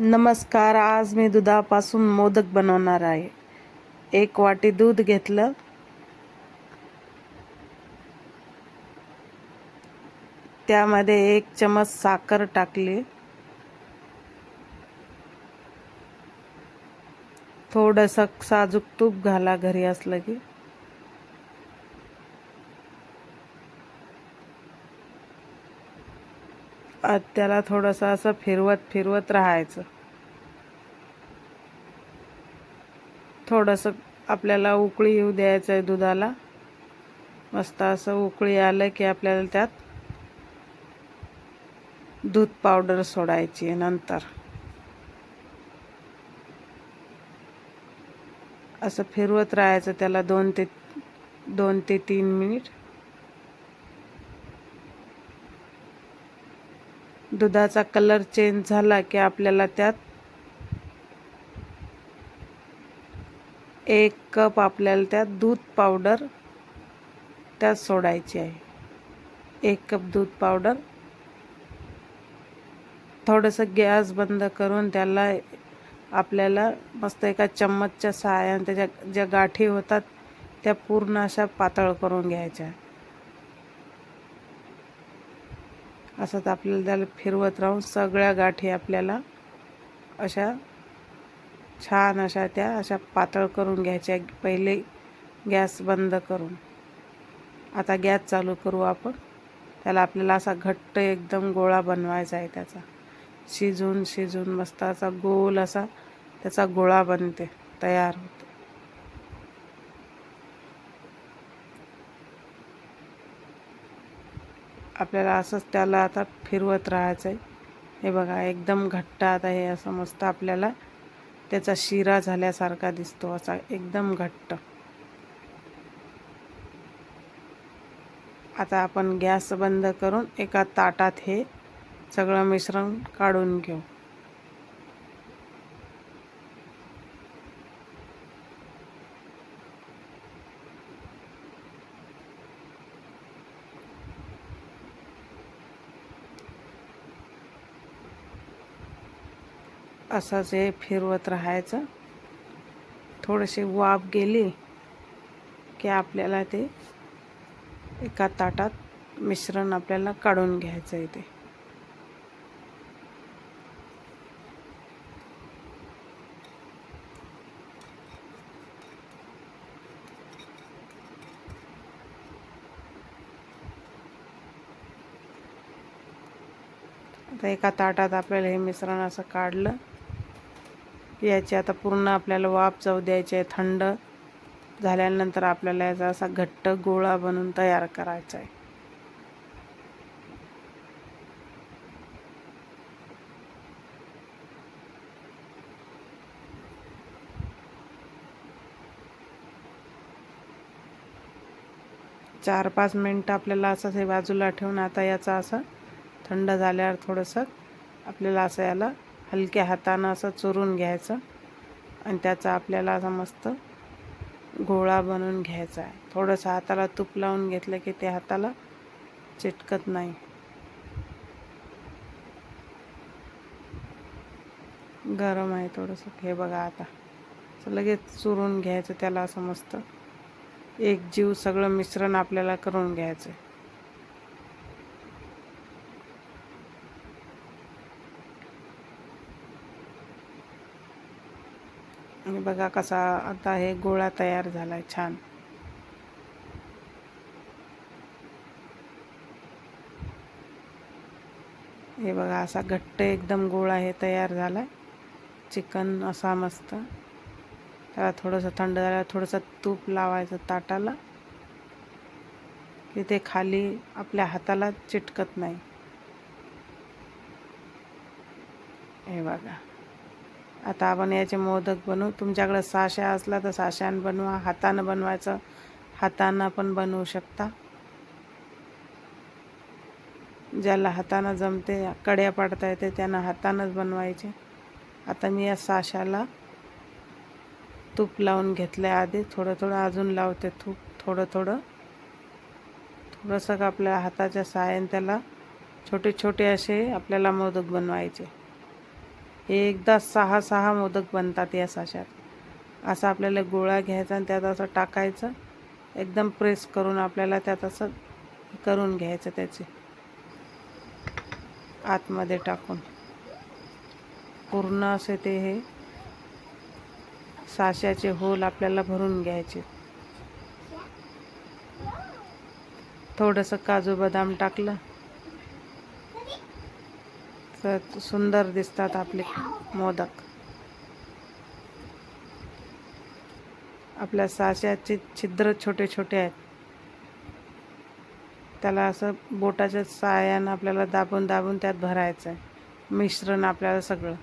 नमस्कार आज मी दुधापासून मोदक बनवणार आहे. एक वाटी दूध घेतलं. त्यामध्ये एक चमच साखर टाकली. थोडंसं साजूक तूप घाला घरी असलं की. त्याला थोडंसं असं फिरवत फिरवत राहायचं. थोडंसं आपल्याला उकळी येऊ द्यायचं आहे दुधाला. मस्त असं उकळी आलं की आपल्याला त्यात दूध पावडर सोडायची आहे नंतर. असं फिरवत राहायचं त्याला दोन ते दोन ते तीन मिनिट. दुधाचा कलर चेंज झाला की आपल्याला त्यात एक कप आपल्याला त्यात दूध पावडर त्यात सोडायची आहे. एक कप दूध पावडर. थोडंसं गॅस बंद करून त्याला आपल्याला मस्त एका चम्मचच्या सहाय्याने त्याच्या ज्या गाठी होतात त्या पूर्ण अशा पातळ करून घ्यायच्या. असंच आपल्याला त्याला फिरवत राहून सगळ्या गाठी आपल्याला अशा छान अशा त्या अशा पातळ करून घ्यायच्या. पहिले गॅस बंद करून. आता गॅस चालू करू आपण. त्याला आपल्याला असा घट्ट एकदम गोळा बनवायचा आहे त्याचा. शिजून शिजून मस्त असा गोल असा त्याचा गोळा बनते तयार होते. आपल्याला असंच त्याला आता फिरवत राहायचं आहे हे बघा एकदम घट्ट आता हे असं मस्त आपल्याला त्याचा शिरा झाल्यासारखा दिसतो असा एकदम घट्ट. आता आपण गॅस बंद करून एका ताटात हे सगळं मिश्रण काढून घेऊ. असंच हे फिरवत राहायचं. थोडेसे वाफ गेली की आपल्याला ते एका ताटात मिश्रण आपल्याला काढून घ्यायचं आहे ते. आता एका ताटात आपल्याला हे मिश्रण असं काढलं. याची आता पूर्ण आपल्याला वाफ जाऊ द्यायची आहे थंड झाल्यानंतर आपल्याला याचा असा घट्ट गोळा बनवून तयार करायचा आहे. चार पाच मिनटं आपल्याला असं हे बाजूला ठेवून आता याचा असं थंड झाल्यावर थोडंसं आपल्याला असं याला हलक्या हातानं असं चुरून घ्यायचं आणि त्याचा आपल्याला असा मस्त गोळा बनवून घ्यायचा आहे. थोडंसं हाताला तूप लावून घेतलं की ते हाताला चिटकत नाही. गरम आहे थोडंसं. हे बघा आता. असं लगेच चुरून घ्यायचं त्याला असं मस्त. एक जीव सगळं मिश्रण आपल्याला करून घ्यायचं आणि बघा कसा आता हे गोळा तयार झाला आहे छान. हे बघा असा घट्ट एकदम गोळा हे तयार झाला आहे चिकन असा मस्त. त्याला थोडंसं थंड झाल्यावर थोडंसं तूप लावायचं ताटाला. की ते खाली आपल्या हाताला चिटकत नाही. हे बघा. आता आपण याचे मोदक बनवू तुमच्याकडं साश्या असला तर साश्यानं बनवा हातानं बनवायचं हातानं पण बनवू शकता. ज्याला हातानं जमते कड्या पाडता येते त्यांना हातानंच बनवायचे. आता मी या साशाला तूप लावून घेतलं आधी. थोडं थोडं अजून लावते तूप. थोडं थोडं. थोडंसं आपल्या हाताच्या सहाय्याने त्याला छोटे छोटे असे आपल्याला मोदक बनवायचे. एकदा सहा सहा मोदक बनतात या साशात. असं आपल्याला गोळा घ्यायचा आणि त्यात असं टाकायचं. एकदम प्रेस करून आपल्याला त्यात असं करून घ्यायचं त्याचे. आतमध्ये टाकून. पूर्ण असे ते हे साशाचे होल आपल्याला भरून घ्यायचे. थोडंसं काजू बदाम टाकलं. तर सुंदर दिसतात आपले मोदक. आपल्या साशाचे छिद्र छोटे छोटे आहेत. त्याला असं बोटाच्या साहाय्यानं आपल्याला दाबून दाबून त्यात भरायचं आहे मिश्रण आपल्याला सगळं.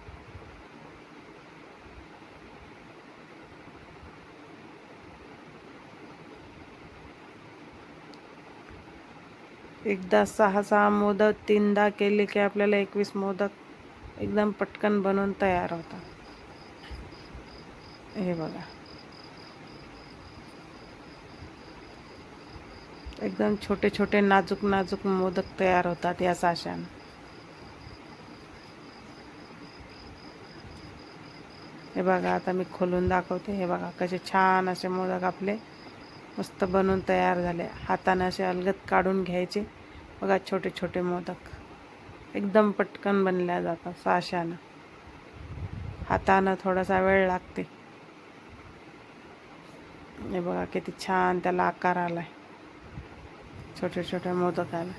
एकदा सहा सहा मोदक तीनदा केले की आपल्याला एकवीस मोदक एकदम पटकन बनवून तयार होतात. हे बघा. एकदम छोटे छोटे नाजूक नाजूक मोदक तयार होतात या साशान हे बघा आता मी खोलून दाखवते. हे बघा कसे छान असे मोदक आपले मस्त बनवून तयार झाले हाताने असे अलगत काढून घ्यायचे. बघा छोटे छोटे मोदक. एकदम पटकन बनल्या जातात साशानं. हातानं थोडासा वेळ लागते. हे बघा किती छान त्याला आकार आलाय. छोटे छोटे मोदक आले.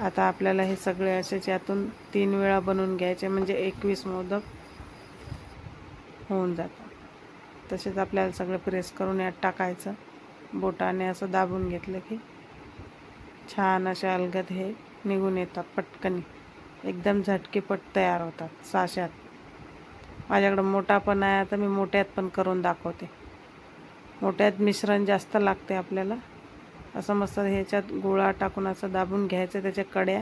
आता आपल्याला हे सगळे असेच यातून तीन वेळा बनवून घ्यायचे म्हणजे एकवीस मोदक. होऊन जातं. तसेच आपल्याला सगळं प्रेस करून यात टाकायचं. बोटाने असं दाबून घेतलं की छान असे अलगद हे निघून येतात पटकनी. एकदम झटकेपट तयार होतात साशात माझ्याकडं मोठा पण आहे आता मी मोठ्यात पण करून दाखवते. मोठ्यात मिश्रण जास्त लागते आपल्याला. असं मस्त ह्याच्यात गोळा टाकून असं दाबून घ्यायचं त्याच्या कड्या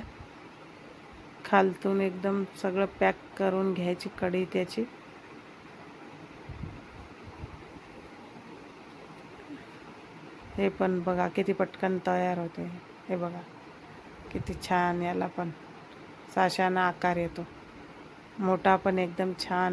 खालतून एकदम सगळं पॅक करून घ्यायची कडी त्याची. हे पण बघा किती पटकन तयार होते. हे बघा किती छान याला पण. साशाना आकार येतो. मोठा पण एकदम छान.